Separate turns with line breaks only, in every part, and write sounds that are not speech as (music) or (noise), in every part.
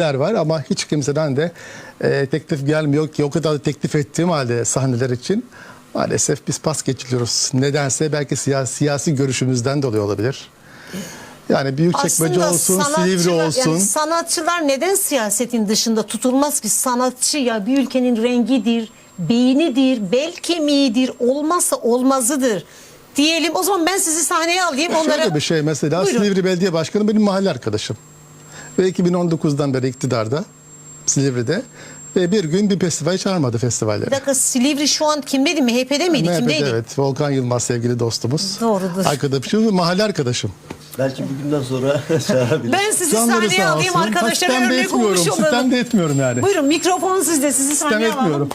var ama hiç kimseden de e, teklif gelmiyor ki o kadar da teklif ettiğim halde sahneler için maalesef biz pas geçiliyoruz. Nedense belki siyasi, siyasi görüşümüzden dolayı olabilir. Yani Büyükçekmece olsun, Silivri
sanatçılar-
olsun.
Yani sanatçılar neden siyasetin dışında tutulmaz ki? Sanatçı ya bir ülkenin rengidir, beynidir, bel kemiğidir, olmazsa olmazıdır. Diyelim o zaman ben sizi sahneye alayım onlara.
Şöyle bir şey mesela
Buyurun.
Silivri Belediye Başkanı benim mahalle arkadaşım. Ve 2019'dan beri iktidarda Silivri'de ve bir gün bir festival çağırmadı festivallere.
Bir dakika Silivri şu an kimdeydi? MHP'de miydi?
MHP'de
Kimdeydi?
evet. Volkan Yılmaz sevgili dostumuz.
Doğrudur.
Arkadaşım ve mahalle arkadaşım.
Belki bugünden sonra (laughs) çağırabilir.
Ben sizi
Canları
sahneye alayım arkadaşlar
Sitem de etmiyorum.
olalım.
de etmiyorum yani.
Buyurun mikrofon sizde sizi sahneye alalım.
etmiyorum.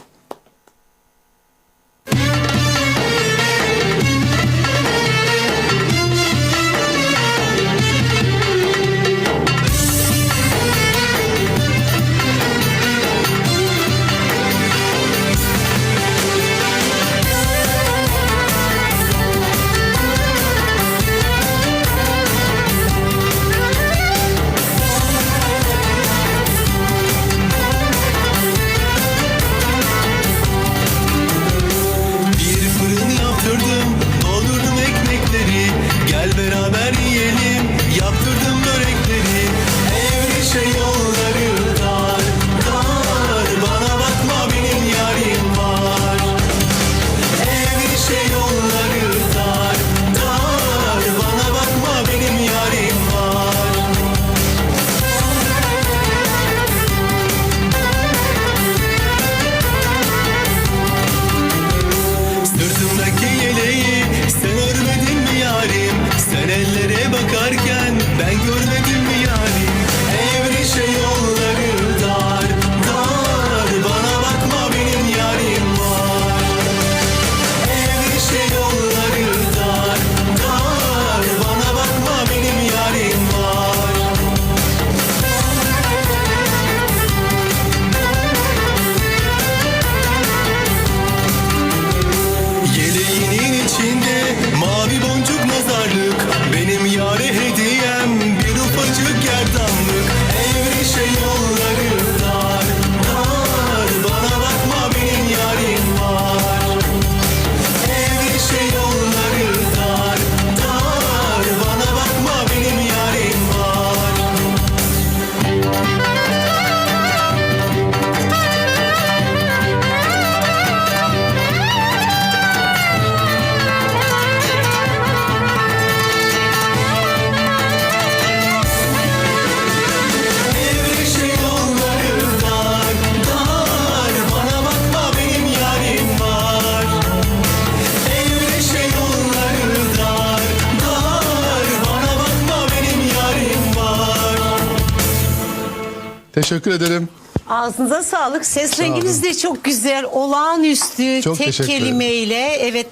Teşekkür ederim.
Ağzınıza sağlık. Ses renginiz de çok güzel. Olağanüstü.
Çok
tek
teşekkür ederim.
kelimeyle. Evet.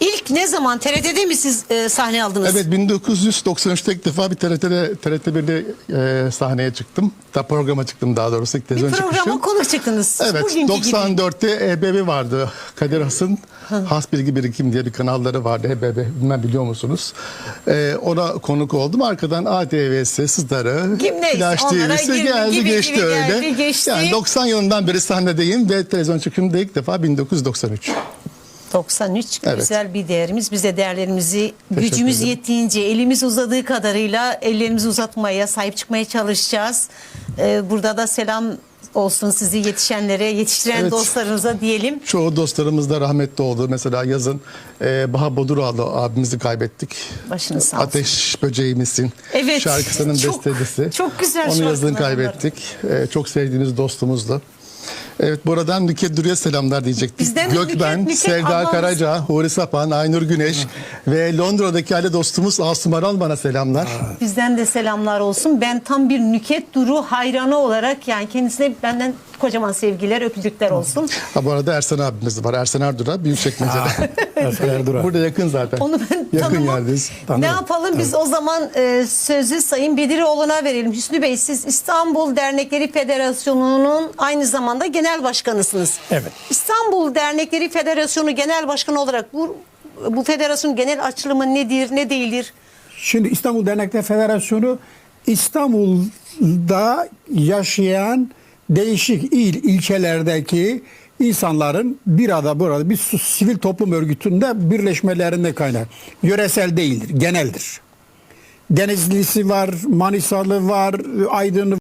İlk ne zaman TRT'de mi siz e, sahne aldınız?
Evet 1993'te ilk defa bir TRT'de TRT 1'de e, sahneye çıktım. Da programa çıktım daha doğrusu ilk
Bir programa
çıkışım.
konuk çıktınız.
Evet
Bugünkü gibi.
94'te EBB vardı. Kadir Has'ın Has Bilgi Birikim diye bir kanalları vardı EBB. Bilmem biliyor musunuz? Ee, ona konuk oldum. Arkadan ATV'si, Sızdarı,
Kim neyse
Flash
onlara
TV'si
girdi,
geldi
gibi
geçti
gibi
öyle.
geldi, geçti.
Yani 90 yılından beri sahnedeyim ve televizyon çıkışımda ilk defa 1993.
93
Evet.
güzel bir değerimiz. Biz de değerlerimizi
Teşekkür
gücümüz
ederim.
yettiğince elimiz uzadığı kadarıyla ellerimizi uzatmaya, sahip çıkmaya çalışacağız. Ee, burada da selam olsun sizi yetişenlere, yetiştiren
Evet.
dostlarınıza diyelim.
Çoğu dostlarımız da rahmetli oldu. Mesela yazın e, Baha Boduroğlu abimizi kaybettik.
Başınız sağ olsun.
Ateş böceğimizin
Evet,
şarkısının (laughs)
çok-
bestecisi.
çok güzel
Onu yazın kaybettik. E, çok sevdiğimiz dostumuzdu. Evet buradan Nüket Duru'ya selamlar diyecektik.
Bizden de
Gökben,
Nüket- Nüket
Sevda
ablamız.
Karaca, Huri Sapan, Aynur Güneş ve Londra'daki aile dostumuz Asım Aral bana selamlar.
Bizden de selamlar olsun. Ben tam bir Nüket Duru hayranı olarak yani kendisine benden kocaman sevgiler, öpücükler olsun.
Ha, bu arada Ersan abimiz var. Ersan Ardura Büyükçekmece'de. (laughs)
Erkan Erduran.
Burada yakın zaten.
Onu ben
yakın
tanımam.
yerdeyiz.
Ne yapalım biz o zaman e, sözü Sayın Bediroğlu'na verelim. Hüsnü Bey siz İstanbul Dernekleri Federasyonu'nun aynı zamanda genel başkanısınız.
Evet.
İstanbul Dernekleri Federasyonu Genel Başkanı olarak bu bu federasyonun genel açılımı nedir, ne değildir?
Şimdi İstanbul Dernekler Federasyonu İstanbul'da yaşayan değişik il, ilçelerdeki insanların bir arada burada bir sivil toplum örgütünde birleşmelerinde kaynak. Yöresel değildir, geneldir. Denizlisi var, Manisalı var, Aydın'ı